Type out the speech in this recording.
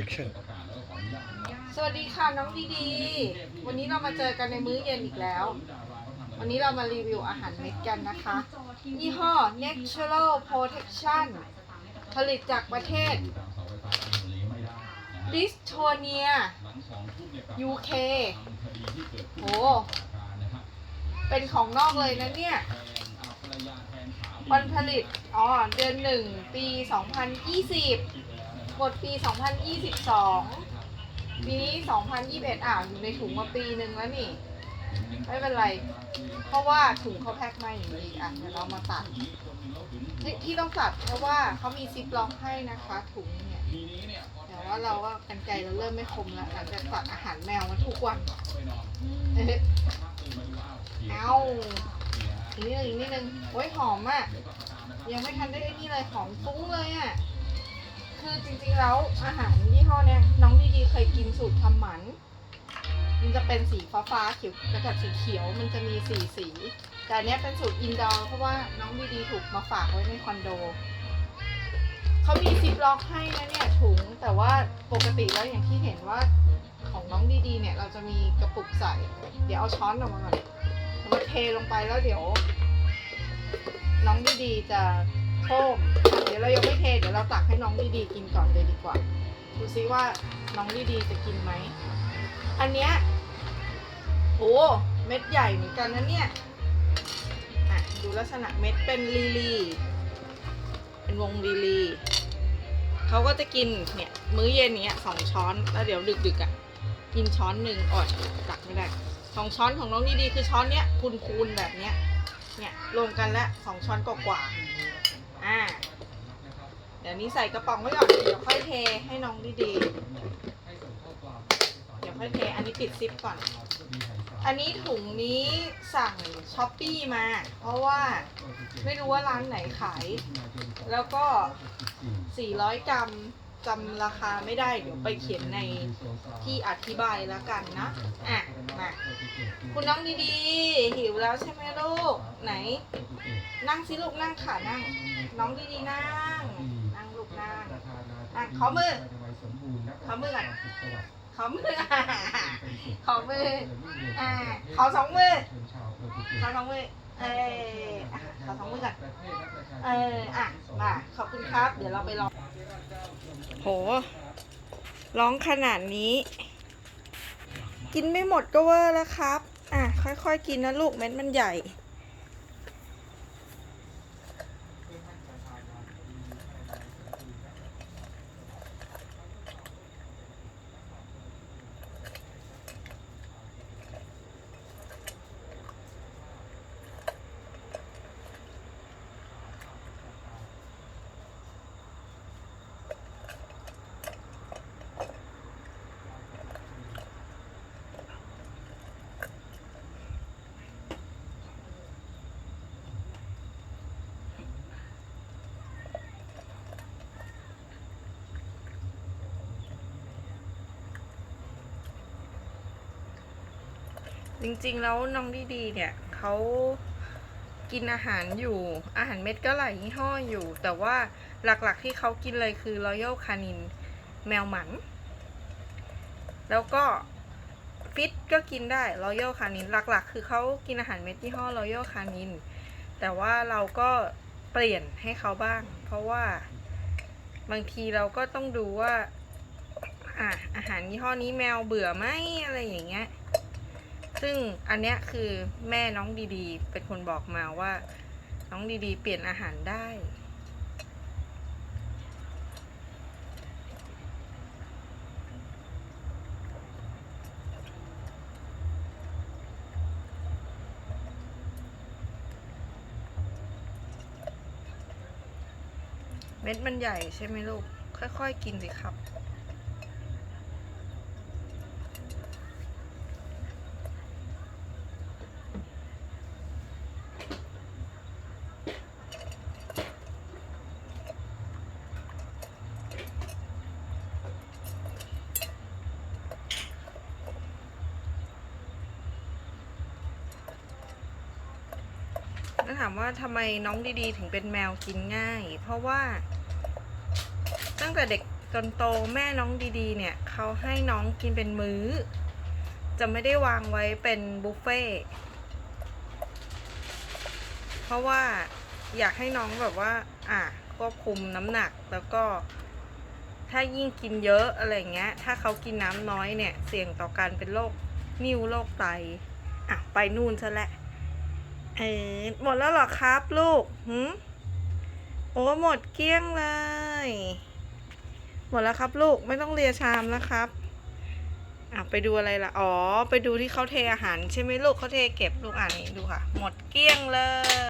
action สวัสดีค่ะน้องดีดีวันนี้เรามาเจอกันในมื้อเย็นอีกแล้ว วันนี้เรามารีวิวอาหารเม็ดกันนะคะ ยี่ห้อ Natural Protection ผลิตจากประเทศ d i s t o n i a UK โห เป็นของนอกเลยนะเนี่ยวันผลิต อ๋อ เดือนหนึ่ง ปี 2020 หมดปี 2022 ปีนี้ 2021อะอยู่ในถุงมาปีหนึ่งแล้วนี่ ไม่เป็นไร เพราะว่าถุงเขาแพ็คมาอย่างดีอะเดี๋ยวเรามาตัด ที่ที่ต้องตัดเพราะว่าเขามีซิปล็อกให้นะคะถุงเนี่ยแต่ว่าเราว่ากันไกลเราเริ่มไม่คมแล้วหลังจากตัดอาหารแมวมาทุกวันเอ๊ะเอาอีกนิดนึงอีกนิดนึงโอ้ยหอมอะ ยังไม่ทันได้ไอ้นี่เลยหอมฟุ้งเลยอะ คือจริงๆแล้วอาหารยี่ห้อเนี้ยน้องดีๆเคยกินสูตรทำหมัน มันจะเป็นสีฟ้าฟ้าๆเขียวแล้วกับสีเขียวมันจะมีสีสี แต่อันเนี้ยเป็นสูตรอินดอร์เพราะว่าน้องดีๆถูกมาฝากไว้ในคอนโดเขามีซิปล็อกให้นะเนี่ยถุงแต่ว่าปกติแล้วอย่างที่เห็นว่าของน้องดีๆ เนี่ย เราจะมีกระปุกใส่ เดี๋ยวเอาช้อนออกมาก่อนมาเทลงไปแล้วเดี๋ยว น้องดีๆจะ โคมเดี๋ยวเรายังไม่เทเดี๋ยวเราตักให้น้องดีๆกินก่อนเลยดีกว่า ดูซิว่าน้องดีๆจะกินไหม อันเนี้ยโอ้เม็ดใหญ่เหมือนกันนะเนี่ยอะดูลักษณะเม็ดเป็นลีลีเป็นวงลีลีเขาก็จะกินเนี่ยมื้อเย็นเนี้ยสองช้อนแล้วเดี๋ยวดึกๆอะกินช้อนหนึ่งอดตักไม่ได้สองช้อนของน้องดีๆคือช้อนเนี้ยพูนๆแบบเนี้ยเนี่ยรวมกันแล้วสองช้อนกว่าๆ อ่า เดี๋ยวนี้ใส่กระป๋องไว้ก่อน เดี๋ยวค่อยเทให้น้องดีๆ เดี๋ยวค่อยเท อันนี้ปิดซิปก่อน อันนี้ถุงนี้สั่งช้อปปี้มา เพราะว่าไม่รู้ว่าร้านไหนขาย แล้วก็ 400 กรัม จำราคาไม่ได้เดี๋ยวไปเขียนในที่อธิบายแล้วกันนะ อะ มา คุณน้องดีๆ หิวแล้วใช่ไหมลูก ไหน นั่งสิลูกนั่งค่ะนั่ง น้องดีๆนั่ง นั่งลูกนั่งอะขอมือขอมือก่อนขอมือขอมือ อ่า ขอสองมือ ขอสองมือ เอออะขอสองมือก่อนเออ อะ มา ขอบคุณครับ เดี๋ยวเราไปลอง โห ร้องขนาดนี้ กินไม่หมดก็เวอร์แล้วครับ อะ ค่อยๆ กินนะลูกเม็ดมันใหญ่ จริงๆ แล้วน้องดีๆ เนี่ยเขากินอาหารอยู่ อาหารเม็ดก็หลายยี่ห้ออยู่ แต่ว่าหลักๆที่เขากินเลยคือ Royal Canin แมวหมัน แล้วก็ฟิตก็กินได้ Royal Canin หลักๆ คือเขากินอาหารเม็ดยี่ห้อ Royal Canin แต่ว่าเราก็เปลี่ยนให้เขาบ้าง เพราะว่าบางทีเราก็ต้องดูว่าอะอาหารยี่ห้อนี้แมวเบื่อไหมอะไรอย่างเงี้ย ซึ่งอันเนี้ยคือแม่น้องดีๆ เป็นคนบอกมาว่า น้องดีๆ เปลี่ยนอาหารได้ เม็ดมันใหญ่ใช่ไหมลูก ค่อยๆ กินสิครับ ถามว่าทำไมน้องดีๆ ถึงเป็นแมวกินง่าย เพราะว่า ตั้งแต่เด็กจนโตแม่น้องดีๆ เนี่ยเขาให้น้องกินเป็นมื้อ จะไม่ได้วางไว้เป็นบุฟเฟ่เพราะว่าอยากให้น้องแบบว่า อะควบคุมน้ำหนักแล้วก็ ถ้ายิ่งกินเยอะอะไรเงี้ย ถ้าเขากินน้ำน้อยเนี่ย เสี่ยงต่อการเป็นโรคนิ่วโรคไตอะไปนู่นซะแหละ เออหมดแล้วหรอครับลูกหืมโอ้หมดเกลี้ยงเลย หมดแล้วครับลูกไม่ต้องเลียชามแล้วครับอะไปดูอะไรล่ะ อ๋อ ไปดูที่เขาเทอาหารใช่ไหมลูกเขาเทเก็บลูกอ่านนี่ดูค่ะ หมดเกลี้ยงเลย